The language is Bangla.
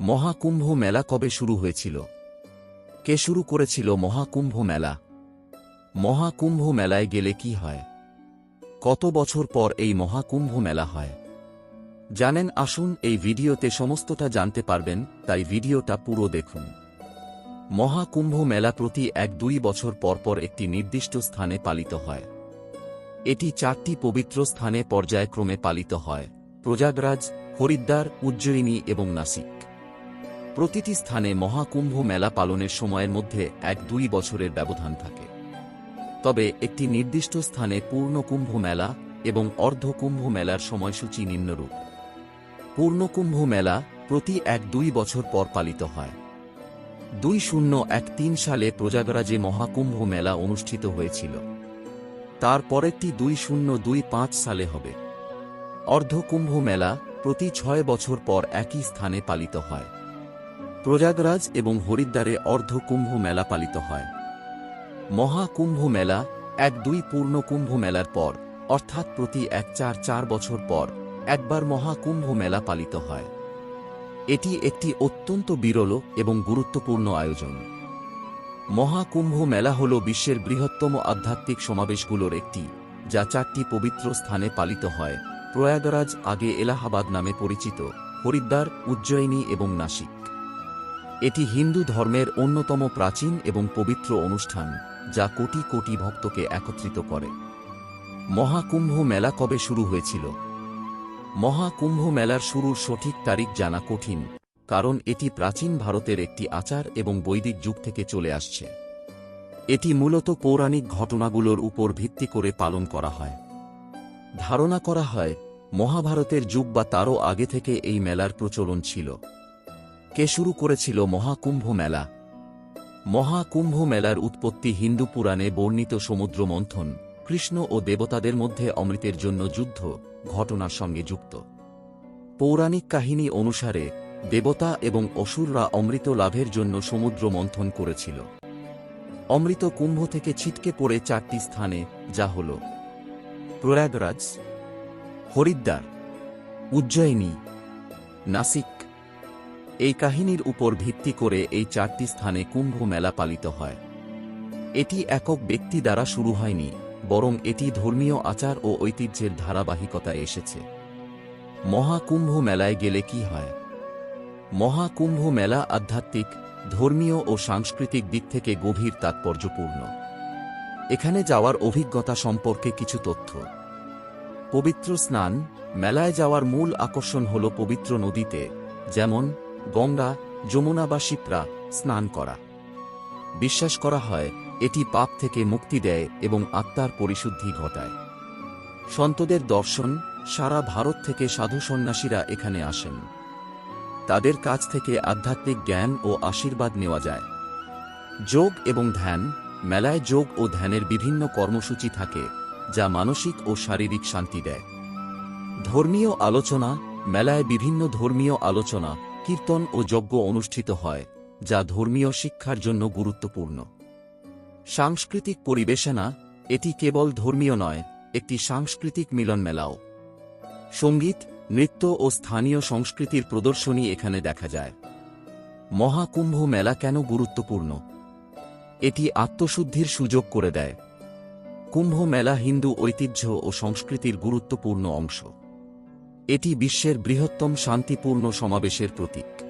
মহাকুম্ভ মেলা কবে শুরু হয়েছিল? কে শুরু করেছিল মহাকুম্ভ মেলা? মহাকুম্ভ মেলায় গেলে কি হয়? কত বছর পর এই মহাকুম্ভ মেলা হয়? জানেন, আসুন এই ভিডিওতে সমস্তটা জানতে পারবেন, তাই ভিডিওটা পুরো দেখুন। মহাকুম্ভ মেলা প্রতি এক দুই বছর পর পর একটি নির্দিষ্ট স্থানে পালিত হয়। এটি চারটি পবিত্র স্থানে পর্যায়ক্রমে পালিত হয়। প্রজাগরাজ, হরিদ্বার, উজ্জয়িনী এবং নাসিক। প্রতিটি স্থানে মহাকুম্ভ মেলা পালনের সময়ের মধ্যে এক দুই বছরের ব্যবধান থাকে। তবে একটি নির্দিষ্ট স্থানে পূর্ণকুম্ভ মেলা এবং অর্ধকুম্ভ মেলার সময়সূচি নিম্নরূপ। পূর্ণকুম্ভ মেলা প্রতি এক দুই বছর পর পালিত হয়। দুই শূন্য এক তিন সালে প্রজাগরাজে মহাকুম্ভ মেলা অনুষ্ঠিত হয়েছিল। তার পরেরটি দুই শূন্য দুই পাঁচ সালে হবে। অর্ধকুম্ভ মেলা প্রতি ছয় বছর পর একই স্থানে পালিত হয়। প্রয়াগরাজ এবং হরিদ্বারে অর্ধকুম্ভ মেলা পালিত হয়। মহাকুম্ভ মেলা এক দুই পূর্ণকুম্ভ মেলার পর, অর্থাৎ প্রতি এক চার চার বছর পর, একবার মহাকুম্ভ মেলা পালিত হয়। এটি একটি অত্যন্ত বিরল এবং গুরুত্বপূর্ণ আয়োজন। মহাকুম্ভ মেলা হল বিশ্বের বৃহত্তম আধ্যাত্মিক সমাবেশগুলোর একটি, যা চারটি পবিত্র স্থানে পালিত হয়, প্রয়াগরাজ আগে এলাহাবাদ নামে পরিচিত, হরিদ্বার, উজ্জয়িনী এবং নাসিক। এটি হিন্দু ধর্মের অন্যতম প্রাচীন এবং পবিত্র অনুষ্ঠান, যা কোটি কোটি ভক্তকে একত্রিত করে। মহাকুম্ভ মেলা কবে শুরু হয়েছিল? মহাকুম্ভ মেলার শুরুর সঠিক তারিখ জানা কঠিন, কারণ এটি প্রাচীন ভারতের একটি আচার এবং বৈদিক যুগ থেকে চলে আসছে। এটি মূলত পৌরাণিক ঘটনাগুলোর উপর ভিত্তি করে পালন করা হয়। ধারণা করা হয়, মহাভারতের যুগ বা তারও আগে থেকে এই মেলার প্রচলন ছিল। কে শুরু করেছিল মহাকুম্ভ মেলা মহাকুম্ভ মেলার উৎপত্তি হিন্দু পুরাণে বর্ণিত সমুদ্র মন্থন কৃষ্ণ ও দেবতাদের মধ্যে অমৃতের জন্য যুদ্ধ, ঘটনার সঙ্গে যুক্ত। পৌরাণিক কাহিনী অনুসারে, দেবতা এবং অসুররা অমৃত লাভের জন্য সমুদ্র মন্থন করেছিল। অমৃত কুম্ভ থেকে ছিটকে পড়ে চারটি স্থানে, যা হল প্রয়াগরাজ, হরিদ্বার, উজ্জয়িনী, নাসিক এই কাহিনীর উপর ভিত্তি করে এই চারটি স্থানে কুম্ভ মেলা পালিত হয়। এটি একক ব্যক্তি দ্বারা শুরু হয়নি, বরং এটি ধর্মীয় আচার ও ঐতিহ্যের ধারাবাহিকতায় এসেছে। মহাকুম্ভ মেলায় গেলে কি হয়? মহাকুম্ভ মেলা আধ্যাত্মিক, ধর্মীয় ও সাংস্কৃতিক দিক থেকে গভীর তাৎপর্যপূর্ণ। এখানে যাওয়ার অভিজ্ঞতা সম্পর্কে কিছু তথ্য। পবিত্র স্নান, মেলায় যাওয়ার মূল আকর্ষণ হল পবিত্র নদীতে, যেমন গঙ্গা, যমুনা বা শিপ্রা স্নান করা। বিশ্বাস করা হয়, এটি পাপ থেকে মুক্তি দেয় এবং আত্মার পরিশুদ্ধি ঘটায়। সন্তদের দর্শন, সারা ভারত থেকে সাধু সন্ন্যাসীরা এখানে আসেন। তাদের কাছ থেকে আধ্যাত্মিক জ্ঞান ও আশীর্বাদ নেওয়া যায়। যোগ এবং ধ্যান, মেলায় যোগ ও ধ্যানের বিভিন্ন কর্মসূচি থাকে, যা মানসিক ও শারীরিক শান্তি দেয়। ধর্মীয় আলোচনা, মেলায় বিভিন্ন ধর্মীয় আলোচনা কীর্তন ও যজ্ঞ অনুষ্ঠিত হয়, যা ধর্মীয় শিক্ষার জন্য গুরুত্বপূর্ণ। সাংস্কৃতিক পরিবেশনা, এটি কেবল ধর্মীয় নয়, একটি সাংস্কৃতিক মিলন মেলাও সংগীত, নৃত্য ও স্থানীয় সংস্কৃতির প্রদর্শনী এখানে দেখা যায়। মহাকুম্ভ মেলা কেন গুরুত্বপূর্ণ? এটি আত্মশুদ্ধির সুযোগ করে দেয়। কুম্ভ মেলা হিন্দু ঐতিহ্য ও সংস্কৃতির গুরুত্বপূর্ণ অংশ। এটি বিশ্বের বৃহত্তম শান্তিপূর্ণ সমাবেশের প্রতীক।